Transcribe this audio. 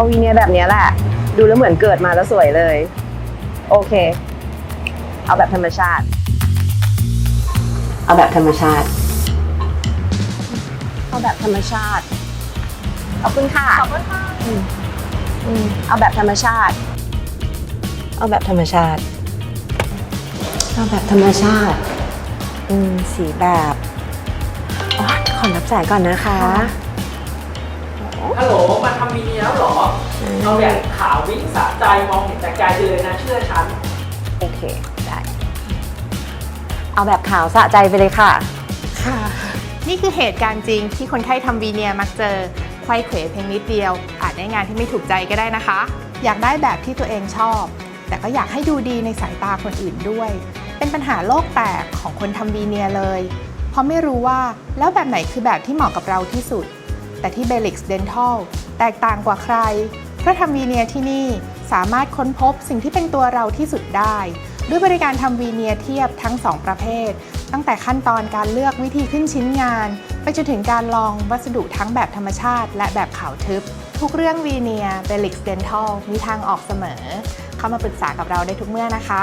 เอาวีเนียแบบเนี้ยแหละ ดูแล้วเหมือนเกิดมาแล้วสวยเลย โอเค เอาแบบธรรมชาติ เอาแบบธรรมชาติ เอาแบบธรรมชาติ ขอบคุณค่ะขอบคุณค่ะอืมอืมเอาแบบธรรมชาติ เอาแบบธรรมชาติ เอาแบบธรรมชาติ อืมสีแบบอ๋อขอรับสายก่อนนะคะ ฮัลโหล มาทำวี เนียแล้วเหรอเอาแบบขาววิ่งสะใจมองเห็นแต่ไกลไปเลยนะเชื่อฉัน โอเค ได้ เอาแบบขาวสะใจไปเลยค่ะ ค่ะ นี่คือเหตุการณ์จริงที่คนไข้ทำวีเนียมักเจอไขว้เขวเพียงนิดเดียว อาจได้งานที่ไม่ถูกใจก็ได้นะคะ อยากได้แบบที่ตัวเองชอบ แต่ก็อยากให้ดูดีในสายตาคนอื่นด้วย เป็นปัญหาโลกแตกของคนทำวีเนียเลย เพราะไม่รู้ว่าแล้วแบบไหนคือแบบที่เหมาะกับเราที่สุด แต่ที่ Belix Dental แตกต่างกว่าใครเพราะทำวีเนียที่นี่สามารถค้นพบสิ่งที่เป็นตัวเราที่สุดได้ ด้วยบริการทำวีเนียเทียบทั้ง 2 ประเภท ตั้งแต่ขั้นตอนการเลือกวิธีขึ้นชิ้นงาน ไปจนถึงการลองวัสดุทั้งแบบธรรมชาติ และแบบขาวทึบ ทุกเรื่องวีเนียเบลิกเดนทัลมีทางออกเสมอ เข้ามาปรึกษากับเราได้ทุกเมื่อนะคะ